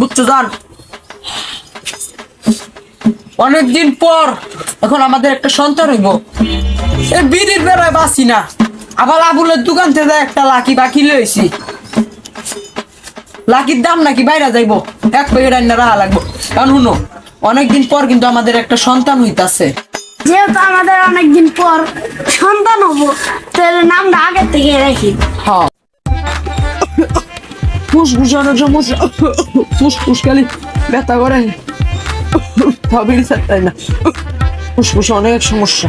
বুঝছ জান অনেকদিন পর এখন আমাদের একটা সন্তান হইব। বিড়ির বেড়ায় বাসি না। আবার আবুলের দোকান থেকে একটা লাকি বাকি লইছি। লাকির দাম নাকি বাইরে যাইবো। এক প্যাকেট আইনা রাখা লাগবো। কারণ শুনো অনেকদিন পর কিন্তু আমাদের একটা সন্তান হইতাছে। যেহেতু আমাদের অনেকদিন পর সন্তান হব তাহলে নামটা আগের থেকে রাখি। হ্যাঁ ফুসফুসানোর সমস্যা ফুসফুস খালি ব্যথা করে। তবে তাই না? ফুসফুসে অনেক সমস্যা।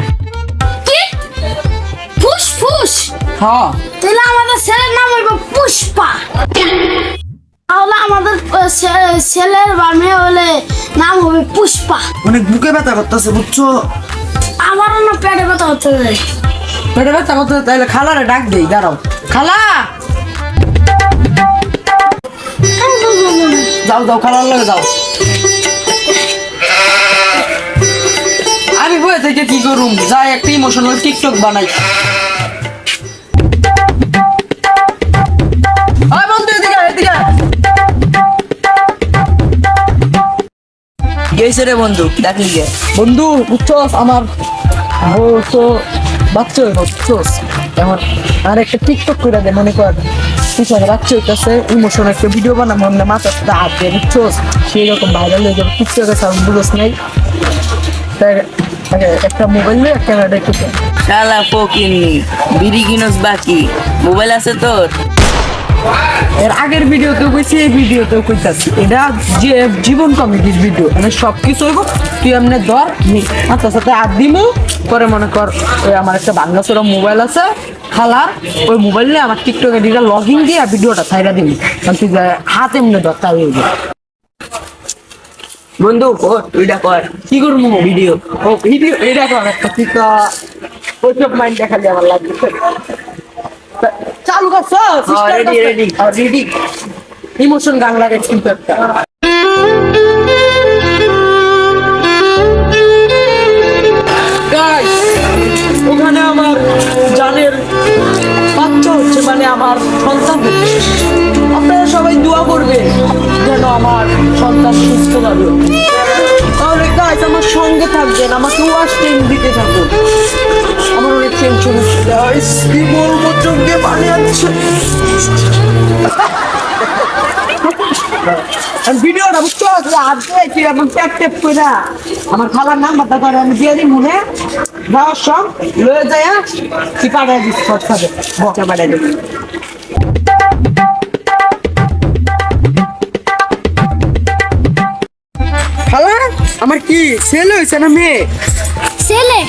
কি? ফুস ফুস? হ্যাঁ। তাহলে আমাদের ছেলের নাম হইব পুষ্পা। তাহলে আমাদের ছেলের বা মেয়ে হলে নাম হবে পুষ্পা। অনেক বুকে ব্যথা করতেছে বুঝছ? আমারও না পেটে ব্যথা যায় পেটে ব্যথা করতে তাহলে খালারে ডাক দেই দাঁড়াও। খালা! যাও যাও, খালার লাগে যাও। আমি বয়ে থেকে কি করুম? যাই একটা ইমোশনাল টিকটক বানাই। গেছে রে বন্ধু ডাকলি গে। বন্ধু বুঝছস আমার। তো বাচ্চা বুঝছস আর একটা টিকটক করে দে মনে কর পিছনে বাচ্চা হইতেছে ইমোশন একটা ভিডিও বানাবো আমরা মাথার সাথে হাত দিয়ে বুঝছস সেই রকম ভাইরাল হয়ে যাবে। টিকটকে সাউন্ড বুঝোস নাই। একটা মোবাইল নিয়ে একটু দে। শালা ফকিন্নি বিড়ি কিনস বাকি মোবাইল আছে তোর? এর আগের ভিডিওতেও কইছি এই ভিডিওতেও কইতাছি। এটা যে জীবন কমেডির ভিডিও মানে সব কিছু হইব তুই এমনি ধর নি। মাথার সাথে হাত দিমু পরে মনে কর আমার একটা বাংলা মোবাইল আছে খালার ওই মোবাইল নিয়ে আমার টিকটক এডিটা লগ ইন দিয়ে ভিডিওটা ছাইরা দিবি। কারণ তুই হাত এমনি ধর তাই হইবে বন্ধু কর তুইটা কর। কি করব? ভিডিও ও ভিডিও এটা কর। একটা তুই তো ওইসব মাইন্ড দেখালে আমার লাগবে চালু করছ? ready, ready. রেডি ইমোশন গান লাগে কিন্তু একটা। আমার সন্তান আপনারা সবাই দোয়া করবে যেন আমার সন্তান সুস্থ ভাবে তাহলে গাইস আমার সঙ্গে থাকবেন আমাকে ওয়াশ টাইম দিতে থাকুন। আমার অনেক টেনশন হচ্ছে গাইস কি বলব চোখে পানি ভিডিওটা দিয়েছি এমন ট্যাপ ট্যাপ করে। আমার খালার নাম্বারটা করে আমি দিয়ে দিই মনে। যাওয়ার সব লয়ে যায় কি পাঠাই দিস খাবে বকা পাঠাই দিস। আমার কি ছেলে হয়েছে না মেয়ে? ছেলে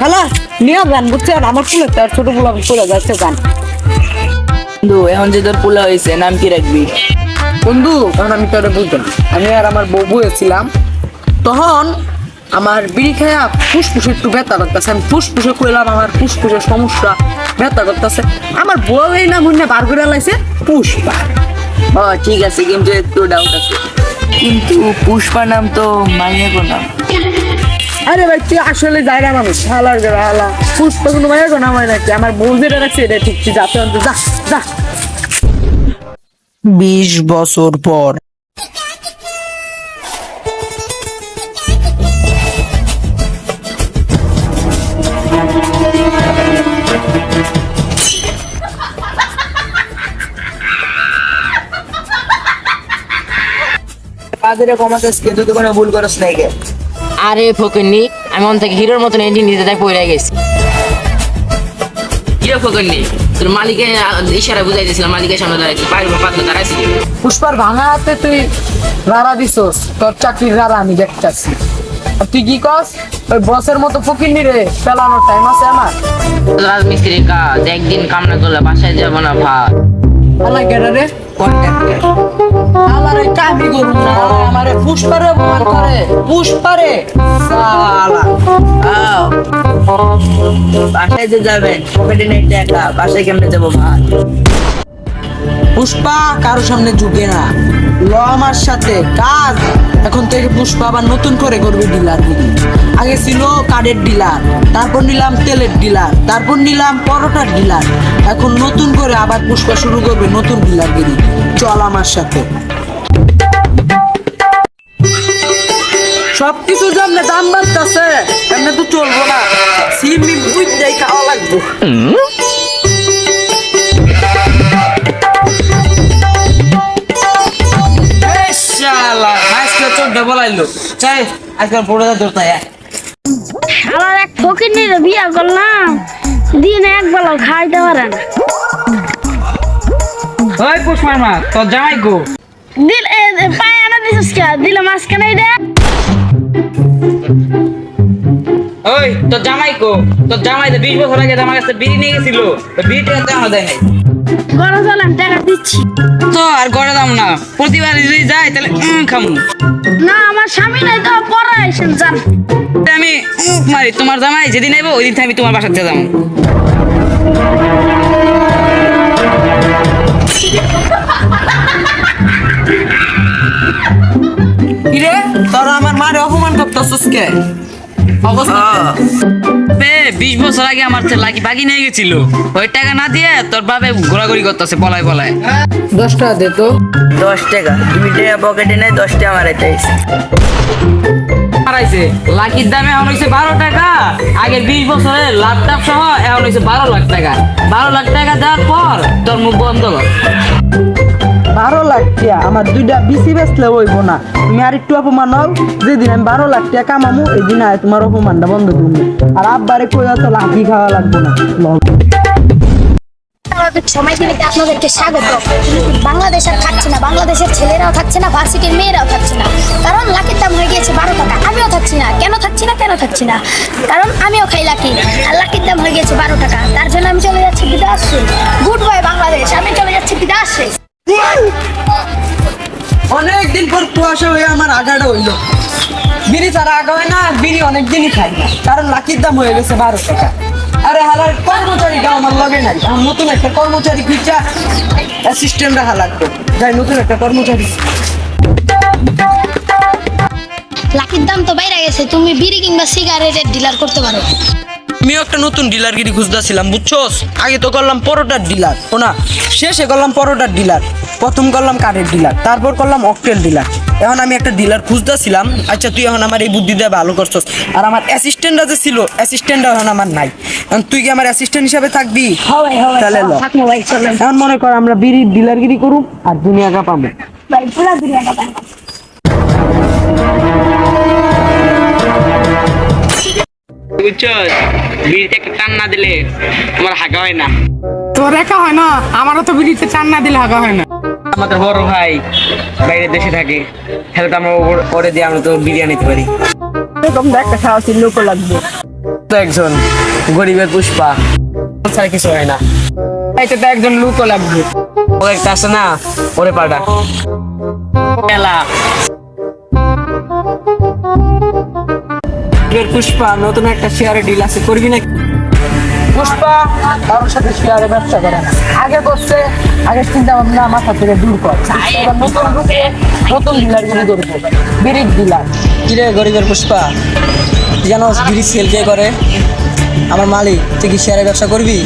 খালা নিয়ে গান বুঝছেন আমার ফুলে তার ছোটগুলো চলে যাচ্ছে গান। বন্ধু এখন যে তোর পোলা হয়েছে নাম কি রাখবি? বন্ধু তখন আমি তোরে বুঝতাম আমি আর আমার বউ বয়েছিলাম। তখন আমার বিড়ি খায়া ফুসফুসে একটু ব্যথা করতেছে। আমি ফুসফুসে কইলাম আমার ফুসফুসের সমস্যা ব্যথা করতেছে। আমার বউ এই নাম হইনা বার করে লাইছে পুষ্পা। ও ঠিক আছে কিন্তু একটু ডাউট আছে। কিন্তু পুষ্পা নাম তো মাইনে কো নাম আরে ভাই তুই আসলে যাই না মানুষ হালার গেলা হালা। পুষ্পা কোনো মায়ের কোনো আমার নাকি। আমার বউ যেটা রাখছে এটা ঠিক ঠিক যাতে অন্তত যা যা। বিশ বছর পর কিন্তু কোনো ভুল করস নাই গে। আরে আমি অন থেকে হিরোর মতন নিতে তাই পড়ে গেছি। ফকিরনি তোর মালিকে ইশারা বুঝাই দিয়েছিলাম মালিকের সামনে দাঁড়াইছি বাইরে পাতলা দাঁড়াইছি পুষ্পার ভাঙা হাতে তুই রাড়া দিছস তোর চাকরির রাড়া আমি দেখতেছি। আর তুই কি কস ওই বসের মতো ফকির রে চালানোর টাইম আছে আমার। রাজমিস্ত্রির কাজ একদিন কামনা করলে বাসায় যাব না ভাত আলা গেড়ে রে? কামি করুন না। আমারে পুষ্পারে অপমান করে। পুষ্পারে? সালা। বাসায় যে যাবেন পকেটে নেই টাকা বাসায় কেমনে যাব ভাত পুষ্পা কারোর সামনে ঝুঁকে না। ল আমার সাথে। কাজ। এখন থেকে পুষ্পা আবার নতুন করে করবে ডিলারগিরি আগে ছিল কার্ডের ডিলার, তারপর নিলাম তেলের ডিলার, তারপর নিলাম পরোটার ডিলার। এখন নতুন করে আবার পুষ্পা শুরু করবে নতুন ডিলার ডিলারগিরি চল আমার সাথে। সব কিছুর জন্য দাম বাড়তেছে, এমনি তো চলবো না। সিমি বুঝ খাওয়া লাগবে। আজকে চোদ্দা বলাইলো। চাই আজকাল পড়ে যা আমার এক ফকির বিয়া করলাম। দিন এক বেলা খাইতে পারে না। ওই পুষ্পার মা তোর জামাই গো দিল পায়ে আনা দিছিস কে? দিলে মাঝখানে রে ওই তোর জামাই গো তোর জামাই তো বিশ বছর আগে আমার কাছে বিড়ি নিয়ে গেছিল। তো বিড়িটা তো আমার দেয় নাই। গরম চলাম টাকা দিচ্ছি। তো আর করে দাম না। প্রতিবার যদি যাই তাহলে খামু। না আমার স্বামী নাই তো পরে আইসেন যান। আমি উম মারি তোমার জামাই যেদিন আইবো ওই দিন আমি তোমার বাসাতে যাব। ইরে তোরা আমার মারে অপমান করতেছিস কে? অবস্থা। বে বিশ বছর আগে আমার লাকি বাকি নিয়ে গেছিল। ওই টাকা না দিয়ে তোর বাবে ঘোরাঘুরি করতেছে পলায় পলায়। দশ টাকা দে তো। দশ টাকা। দুই টাকা পকেটে নেই দশ টাকা মারাইতে হারাইছে লাকির দাম এখন হয়েছে বারো টাকা। আগে বিশ বছরে ল্যাপটপ সহ এখন হয়েছে বারো লাখ টাকা। বারো লাখ টাকা দেওয়ার পর তোর মুখ বন্ধ কর। বারো লাখ টাকা আমার দুইটা বিসি বেচলে হইব না। তুমি আর একটু অপমান হও, যেদিন আমি বারো লাখ টাকা কামামু এই দিন আয় তোমার অপমানটা বন্ধ করব। আর আব্বারে কই তো লাঠি খাওয়া লাগবে না। বাংলাদেশ বাংলাদেশের ছেলেরাও থাকছে না মেয়েরাও থাকছে না। কারণ দাম হয়ে বারো টাকা। আমিও কেন থাকছি না, কেন কারণ আমিও খাই আর দাম হয়ে বারো টাকা। তার জন্য আমি চলে যাচ্ছি গুড বাংলাদেশ। আমি বিদেশে অনেকদিন পর কুয়াশা হয়ে আমার আগাটা হইল। বিড়ি ছাড়া আগা হয় না বিড়ি অনেকদিনই খাই না। কারণ লাকির দাম হয়ে গেছে বারো টাকা। আরে হালার কর্মচারীটা আমার লগে নাই। আমার নতুন একটা কর্মচারী খুঁজা অ্যাসিস্ট্যান্ট রাখা লাগবে যাই নতুন একটা কর্মচারী। লাকির দাম তো বাইরে গেছে তুমি বিড়ি কিংবা সিগারেটের ডিলার করতে পারো। আমিও একটা নতুন ডিলারগিরি খুঁজতেছিলাম বুঝছোস? আগে তো করলাম পরোটার ডিলার ও না শেষে করলাম পরোটার ডিলার প্রথম করলাম কারের ডিলার তারপর করলাম অকটেল ডিলার এখন আমি একটা ডিলার খুঁজতেছিলাম আচ্ছা তুই এখন আমার এই বুদ্ধি দিয়ে ভালো করছস। আর আমার অ্যাসিস্ট্যান্টরা যে ছিল অ্যাসিস্ট্যান্ট এখন আমার নাই। এখন তুই কি আমার অ্যাসিস্ট্যান্ট হিসাবে থাকবি? তাহলে এখন মনে কর আমরা বিড়ির ডিলারগিরি করুম আর পাবো। ভাই পাবো। বুঝছস? বিড়িতে টান না দিলে তোমার হাগা হয় না। তোর একা হয় না আমারও তো বিড়িতে চান না দিলে হাগা হয় না। আমাদের বড় ভাই বাইরে দেশে থাকে। তাহলে তো আমরা ওর- ওরে দিয়ে আমরা তো বিরিয়ানি নিতে পারি। এরকম একটা খাওয়া ছিল লোক লাগবে। তো একজন গরিবের পুষ্পা। ছাড়া কিছু হয় না। তো একজন লুকও লাগবে। ও একটা আছে না ওরে পাটা খেলা পুষ্পা নতুন একটা শেয়ারে ডিল আছে। করবি নাকি? পুষ্পা কারোর সাথে শেয়ারে ব্যবসা করে না। আগে করছে আগে চিন্তা ভাবনা মাথা থেকে দূর কর। এবার নতুন রূপে নতুন করব বিড়ির ডিলার কিরে গরিবের পুষ্পা? বিড়ি সেল কে করে? আমার মালিক তুই কি শেয়ারে ব্যবসা করবি?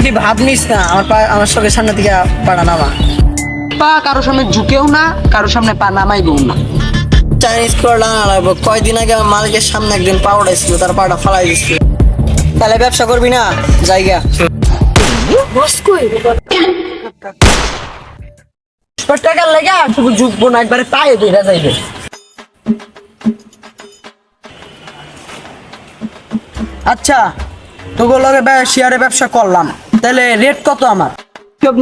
তুই ভাব নিস না আমার পা আমার সঙ্গে সামনে থেকে পাড়া নামা। পা কারোর সামনে ঝুঁকেও না কারোর সামনে পা নামাইবেও না। চাইনিজ করলা না লাগবো কয়দিন আগে আমার মালিকের সামনে একদিন পা উঠাইছিল তার পাটা ফালাই দিছিল। তাহলে ব্যবসা করবি না জায়গা। টাকার লেগে শুধু ঝুঁকবো না একবারে পায়ে ধরে যাইবে। আচ্ছা তোকে লগে শেয়ারে ব্যবসা করলাম। তাহলে রেট কত আমার?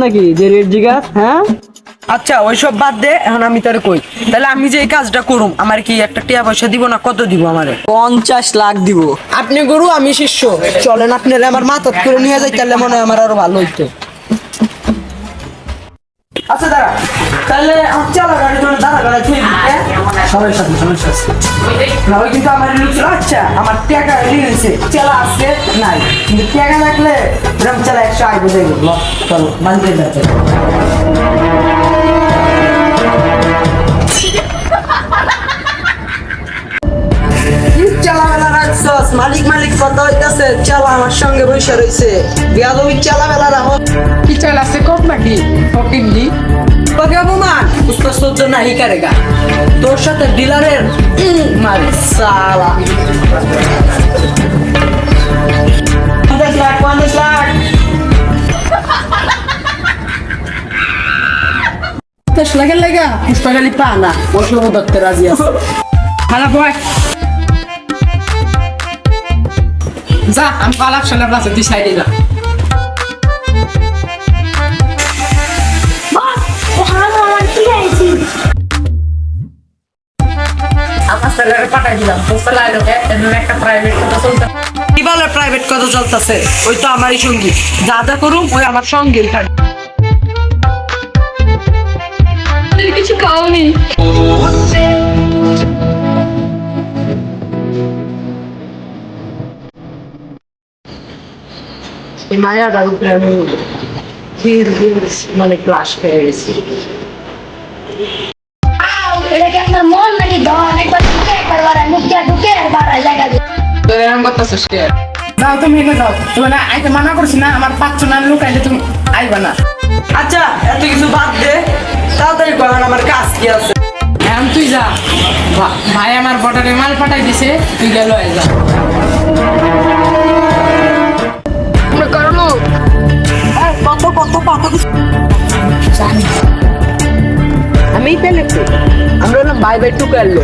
নাকি? যে রেট জিগাস হ্যাঁ? আচ্ছা ওইসব বাদ দে এখন আমি তার কই। তাহলে আমি যে এই কাজটা করুম আমার কি একটা টিয়া পয়সা দিব না কত দিব আমারে? পঞ্চাশ লাখ দিব। আপনি গরু আমি শিষ্য। চলেন আপনি আমার মাথা করে নিয়ে যাই তাহলে মনে হয় আমার আরও ভালো হইতো। আচ্ছা দাঁড়া। তাহলে আমার চালা গাড়ি জন্য দাঁড়া গাড়ি থুই হ্যাঁ? সমস্যা নেই সমস্যা আছে না ওই কিন্তু আমার ছিল আচ্ছা আমার টাকা নিয়েছে চালা আছে নাই কিন্তু টাকা লাগলে এরকম চালা একশো আয় বুঝে গেল। চলো। বাড়িতে যাচ্ছে। চালাবেলা দেখছস মালিক মালিক কথা হইতাছে? চালা আমার সঙ্গে বসে রইছে। বিয়াদবি চালা বেলা রাখো কি চাল আছে কম নাকি? ফকির দি তোকে অপমান? উস্তা সহ্য নাহি কারেগা তোর সাথে ডিলারের মার সালা। দশ লাখের লাগা? পুষ্পাগালি পা না। অসুবিধা রাজি আছে। খারাপ হয় যা আমি পালাপ সালাপ আছে তুই সাইডে যা। কি বলে প্রাইভেট কথা চলতেছে? ওই তো আমারই সঙ্গী। যা যা করুম ওই আমার সঙ্গেই থাকবে কিছু খাওনি এই মায়াটার উপরে আমি ধীর ধীর মানে ক্লাস পেয়ে গেছি। মন নাকি ধন একবার ঢুকে একবার বাড়ায় মুখ ঢুকে আর বাড়ায় জায়গা দিয়ে এরকম করতেছিস যাও তুমি হেঁটে যাও তুমি না আইতে মানা করছি না আমার পাঁচশো না লুকাইলে তুমি আইবা না। আচ্ছা এত কিছু বাদ দে। তাড়াতাড়ি করেন আমার কাজ কি আছে? এখন তুই যা। ভাই আমার বর্ডারে মাল পাঠাই দিছে তুই গেল যা। কত কত আমি পেলে আমরা হলাম ভাই ভাই টুকে এলো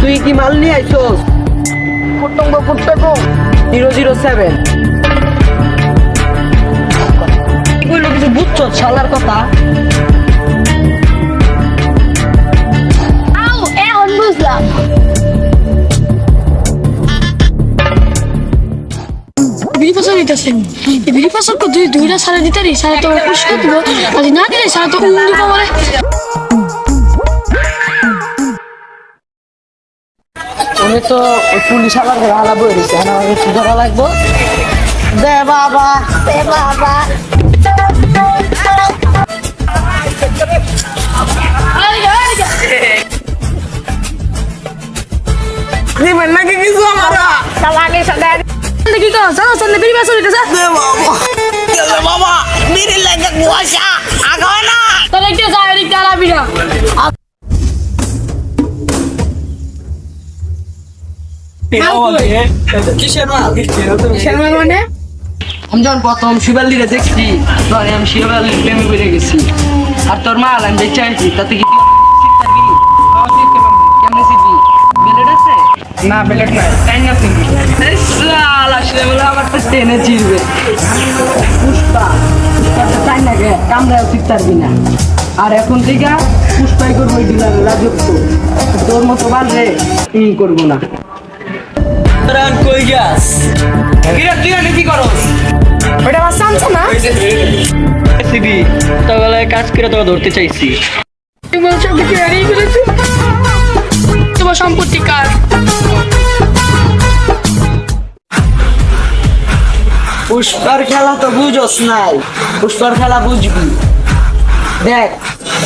তুই কি মাল নিয়ে আইছোস? কুটুম্ব কুটুম্ব। Zero zero seven. এগুলো কিছু বুঝছ শালার কথা? আও এখন বুঝলাম। দিতেছেন এই বিড়ি ফসল দুই দুইটা সারা দিতে রি সারা তো পুষ্কর দিব। যদি না দিলে সারা তো উন্দি কমরে উনি তো ওই পুলিশ আবার ঘরে হালা বই দিছে এখন আমাকে কি করা লাগবো। দে বাবা এ বাবা। দিবেন নাকি কিছু আমারা? কি কর? সামনে বিড়ি দে বাবা। বাবা লাগে কুয়াশা আগাও না। একটা যায় কিসের মাল? মানে? আমি যখন প্রথম শিবাল্লিরে দেখছি তখন আমি শিবাল্লির প্রেমে পড়ে গেছি। আর তোর মাল আমি দেখতে চাইছি তাতে কি না বেলেট নাই। তাই না এই শালা, সে বলে আমার তো টেনে চিরবে। পুষ্পা পুষ্পাটা চাই না গে? কামড়াও ঠিক পারবি না। আর এখন থেকে পুষ্পাই করব এই ডিলার রাজত্ব। তোর মতো বাড়বে ই করব না। কই যাস? কিরা তুই এনে কি করস? ওটা আমার চামচা না? সিবি তাহলে কাজ করে তোকে ধরতে চাইছি। তুমি বলছো বিক্রি হারিয়ে ফেলেছি। তোমার সম্পত্তি কার? পুষ্পার খেলা তো বুঝোস নাই। পুষ্পার খেলা বুঝবি। দেখ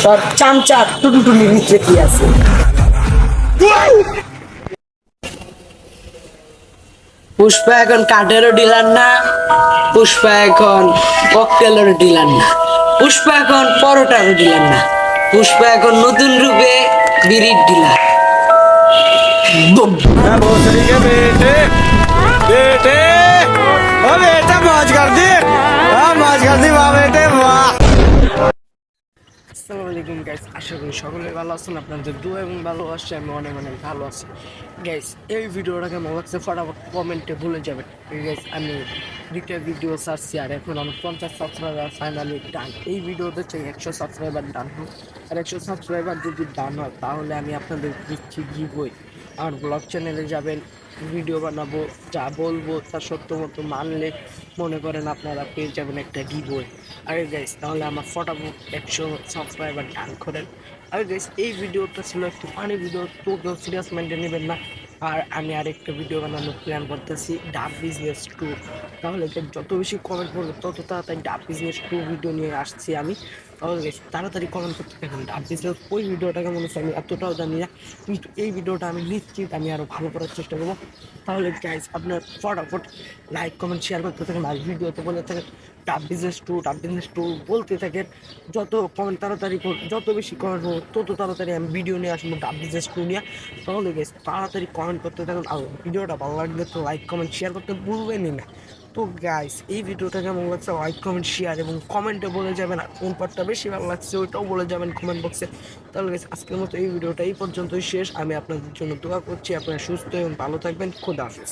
তোর চামচা টুটুটুনির ভিতরে কি আছে। পুষ্পা এখন কাঠেরও ডিলার না, পুষ্পা এখন ককটেলেরও ডিলার না। পুষ্পা এখন পরোটারও ডিলার না। পুষ্পা এখন নতুন রূপে বিড়ির ডিলার भोसड़ी के बेटे बेटे ओ बेटा मौज कर दी हाँ मौज कर दी वाह बेटे वाह আসসালামু আলাইকুম গাইস আশা করি সকলে ভালো আছেন আপনাদের দু এবং ভালোবাসে আমি অনেক অনেক ভালো আছি গাইস এই ভিডিওটা কেমন লাগছে ফটাফট কমেন্টে বলে যাবেন গাইস আমি দুইটা ভিডিও সারছি আর এখন আমার পঞ্চাশ সাবস্ক্রাইবার ফাইনালি ডান এই ভিডিওতে চাই একশো সাবস্ক্রাইবার ডান হোক আর একশো সাবস্ক্রাইবার যদি ডান হয় তাহলে আমি আপনাদের দিচ্ছি গিভওয়ে আমার ব্লগ চ্যানেলে যাবেন ভিডিও বানাবো, যা বলব তা সত্য মতো মানলে মনে করেন আপনারা পেয়ে যাবেন একটা গিভওয়ে আরে গাইস তাহলে আমার ফটাফট একশো সাবস্ক্রাইবার ডান করেন। আরে গাইস এই ভিডিওটা ছিল একটু ফানি ভিডিও তো কেউ সিরিয়াস মাইন্ডে নেবেন না। আর আমি আরেকটা ভিডিও বানানোর প্ল্যান করতেছি ডাব বিজনেস টু তাহলে যত বেশি কমেন্ট করব, তত তাড়াতাড়ি ডাব বিজনেস টু ভিডিও নিয়ে আসছি আমি। তাড়াতাড়ি কমেন্ট করতে থাকুন বিজনেস ওই ভিডিওটা কেমন হচ্ছে আমি এতটাও জানি না, কিন্তু এই ভিডিওটা আমি নিশ্চিত আমি আরও ভালো করার চেষ্টা করব। তাহলে গাইজ আপনার ফটাফট লাইক কমেন্ট শেয়ার করতে থাকেন আর ভিডিওতে বলে থাকেন ডাব বিজনেস টু ডাব বিজনেস টু বলতে থাকেন। যত কমেন্ট তাড়াতাড়ি যত বেশি কমেন্ট হোক তত তাড়াতাড়ি আমি ভিডিও নিয়ে আসব ডাব বিজনেস নিয়ে। তাহলে গেছে তাড়াতাড়ি কমেন্ট করতে থাকুন। আর ভিডিওটা ভালো লাগলে তো লাইক কমেন্ট শেয়ার করতে ভুলবেনই না। তো গাইস এই ভিডিওটা কেমন লাগছে? লাইক কমেন্ট শেয়ার এবং কমেন্টে বলে যাবেন কোন পার্টটা বেশি ভালো লাগছে ওইটাও বলে যাবেন কমেন্ট বক্সে তাহলে গাইস আজকের মতো এই ভিডিওটা এই পর্যন্তই শেষ। আমি আপনাদের জন্য দোয়া করছি। আপনারা সুস্থ এবং ভালো থাকবেন। খোদা হাফেজ।